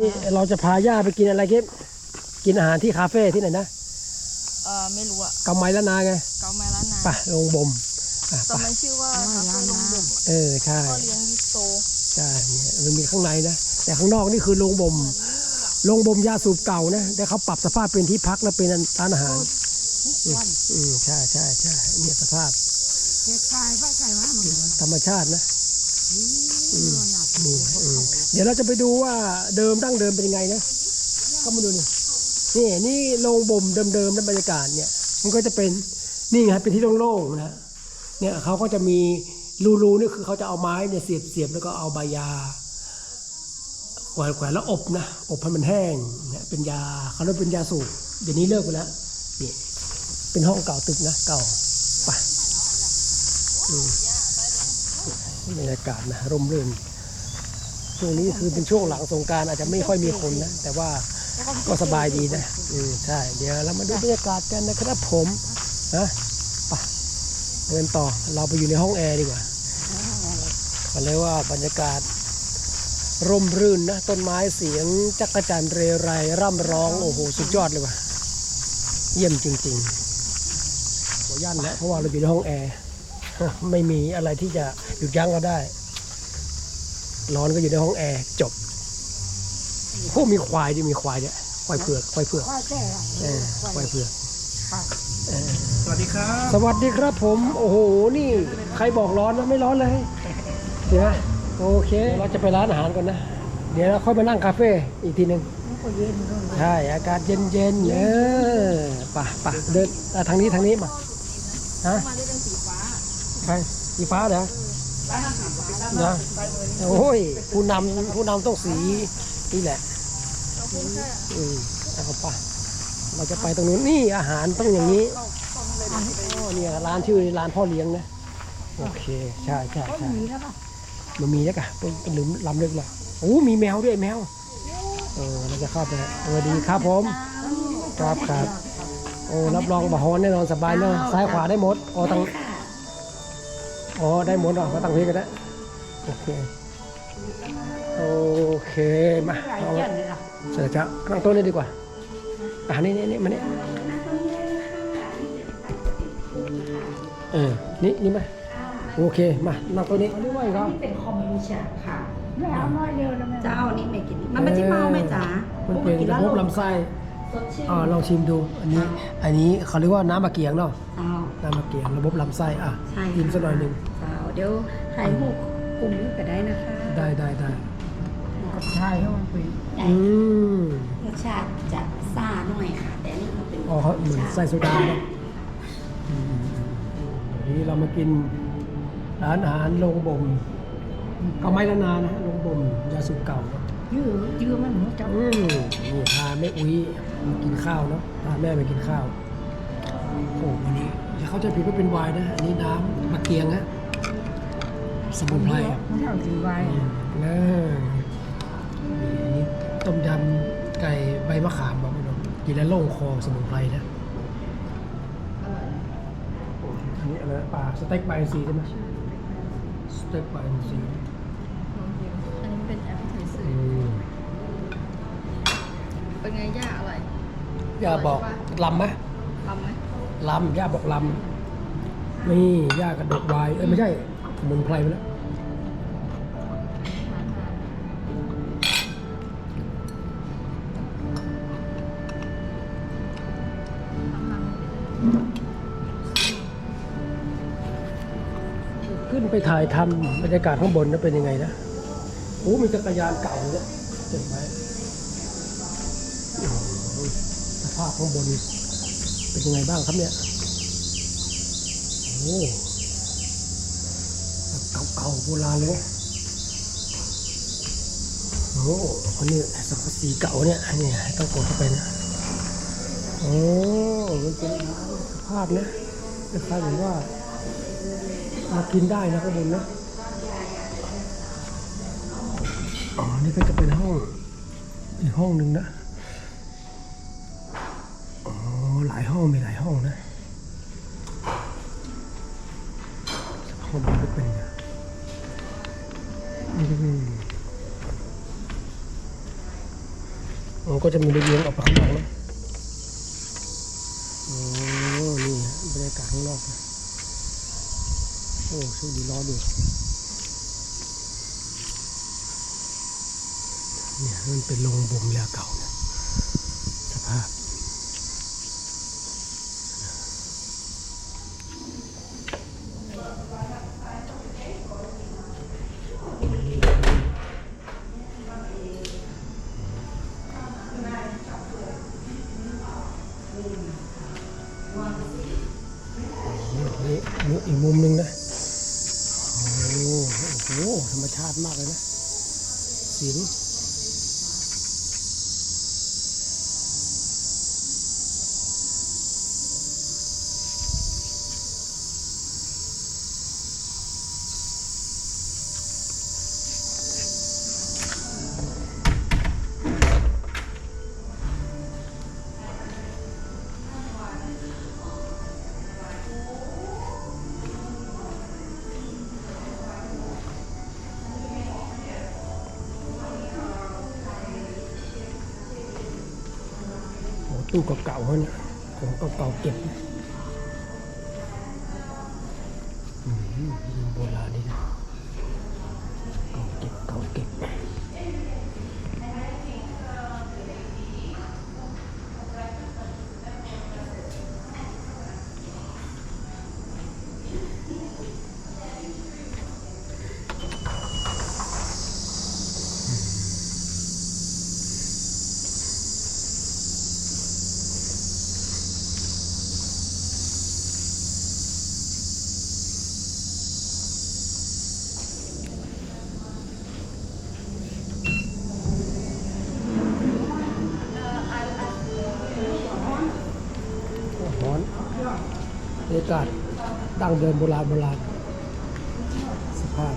นี่เราจะพาย่าไปกินอะไรเก็บกินอาหารที่คาเฟ่ที่ไหนนะเออไม่รู้อะกำไมละนาไงเกาแม่ล้านนาไปลงบ่มอะแต่ไปมันชื่อว่าคาเฟ่ลงบ่มเออใช่ก็เลี้ยงยิปโซใช่เนี่ยมันมีข้างในนะ แต่ข้างนอกนี่คือโรงบ่มโรงบ่มยาสูบเก่านะแต่เขาปรับสภาพเป็นที่พักและเป็นร้านอาหารอืมอืมใช่ใช่ใช่เนี่ยสภาพธรรมชาตินะ อืม นี่อืมเดี๋ยวเราจะไปดูว่าเดิมดั้งเดิมเป็นยังไงนะเข้ามาดูนี่นี่นี่โรงบ่มเดิมๆในบรรยากาศเนี่ยมันก็จะเป็นนี่ไงเป็นที่โล่งๆนะเนี่ยเขาก็จะมีรูๆนี่คือเขาจะเอาไม้เนี่ยเสียบเสียบแล้วก็เอาใบยาแขวนแขวนแล้วอบนะอบให้มันแห้งเนี่ยเป็นยาเขาเรียกเป็นยาสูบเดี๋ยวนี้เลิกไปแล้วนี่เป็นห้องเก่าตึกนะเก่าไปบรรยากาศนะร่มรื่น ช่วงนี้คือเป็นช่วงหลังสงการอาจจะไม่ค่อยมีคนนะ แต่ว่าก็สบายดีนะอืมใช่ เดี๋ยวเรามาดูบรรยากาศกันนะครับผมนะไปเดินต่อเราไปอยู่ในห้องแอร์ดีกว่าก็เลยว่าบรรยากาศ ร่มรื่นนะ ต้นไม้เสียงจักรจันเรไรร่ำร้อง โอ้โห สุดยอดเลยว่ะ เยี่ยมจริงๆหัวย่านแล้วเพราะว่าเราอยู่ในห้องแอร์ไม่มีอะไรที่จะหยุดยั้งเราได้ ร้อนก็อยู่ในห้องแอร์จบพวกมีควายดิมีควายเนี่ยควายเผือกควายเผือกเออควายเผือกเออสวัสดีครับ สวัสดีครับผม โอ้โหนี่ใครบอกร้อนนะไม่ร้อนเลยเดี๋ยวนะโอเค เราจะไปร้านอาหารก่อนนะ เดี๋ยวเราค่อยมานั่งคาเฟ่อีกทีหนึ่งใช่อากาศเย็นๆเออป่ะป่ะเดินอะทางนี้ทางนี้มาฮะมาได้เป็นสีฟ้าใครสีฟ้าเหรอ นะโอ้ยผู้นำผู้นำต้องสีนี่แหละอืมเอาเข้าไปเราจะไปตรงนู้นนี่อาหารต้องอย่างนี้อ๋อเนี่ยร้านชื่อร้านพ่อเลี้ยงนะโอเคใช่ใช่ใช่มันมีแล้วกะเป็นเป็นลืมลำลึกเลยโอ้มีแมวด้วยแมวเออเราจะเข้าไปสวัสดีครับผม ครับครับโอ้รับรองบะฮอนแน่นอนสบายเนอะซ้ายขวาได้หมดอ๋อตั้ง อ๋อ ได้หมดเหรอก็ตั้งเพลงกันได้ โอเค โอเค มาเอาเสร็จแล้วจ้ะนั่งโต๊ะนี้ดีกว่า อ่านี่นี่นี่มานี่เออ นี่นี่มาโอเค มานั่งโต๊ะนี้นี่ว่าอีกครับเป็นคอมบูชาค่ะเจ้านี่ไม่กิน มันไม่ใช่เมาไหมจ๊ะมันเป็นระบบลำไส้สดชื่นอ่าลองชิมดู อันนี้ อันนี้เขาเรียกว่าน้ำมะเกียงเนาะเจ้าน้ำมะเกียงระบบลำไส้อะใช่กินสักหน่อยหนึ่ง เจ้าเดี๋ยวถ่ายรูปกลุ่มนี้ก็ได้นะคะได้ได้ได้ใช่ให้มันเป็นอืมรสชาติจะซ่าหน่อยค่ะ แต่อันนี่มันเป็นอ๋อเขาเหมือนใส่โซดาเนาะอืมวันนี้เรามากินร้านอาหารโรงบ่มก็ไม่ละนานนะโรงบ่มยาสูบเก่าเนอะยืดยืดมันหัวเจ้าอืมนี่พาแม่อุ้ยมากินข้าวเนาะพาแม่ไปกินข้าวโอ้วันนี้อย่าเข้าใจผิดว่าเป็นไวน์นะอันนี้น้ำมะเกียงนะ สมุนไพรมันเท่าสีไว้นะนี่อันนี้ต้มยำไก่ใบมะขามบอกไม่รู้กินแล้วโล่งคอสมุนไพรนะอันนี้อะไรนะปลาสเต็กใบสีใช่ไหมสเต็กใบสีอันนี้เป็นแอปเปิลไทอืมเป็นไงย่าอร่อยย่าบอกลำไหมทำไหมลำย่าบอกลำนี่ย่ากระดกไวน์เอ้ยไม่ใช่ส มุนไพรไปแล้วขึ้นไปถ่ายทำบรรยากาศข้างบนนั้นเป็นยังไงนะโอ้มีจักรยานเก่าเนี่ยเจ็บไหมสภาพข้างบนเป็นยังไงบ้างครับเนี่ย โอ้ เก่าๆโบราณเลยโอ้คนนี้สังกะสีเก่าเนี่ยนี่ต้องกดเข้าไปนะโอ้มันเป็นสภาพนะคล้ายๆเหมือนว่ามากินได้นะข้างบนนะอ๋อนี่ก็จะเป็นห้องอีกห้องหนึ่งนะอ๋อหลายห้องมีหลายห้องนะห้องมันเป็นไง มันก็จะมีระเบียงออกไปข้างนอกนะโอ้นี่ฮะบรรยากาศข้างนอกนะโอ้โชคดีร้อนอยู่เนี่ยมันเป็นโรงบ่มเรือเก่านะสภาพ นี่นี่อีกมุมหนึ่งนะ โอ้โหโอ้โห ธรรมชาติมากเลยนะสินโตู้เก่าๆเขานี่ยของเก่าๆเก็บโบราณนี่นะเก่าเก็บเก่าเก็บ ร้อน บรรยากาศดั้งเดิมโบราณโบราณสภาพ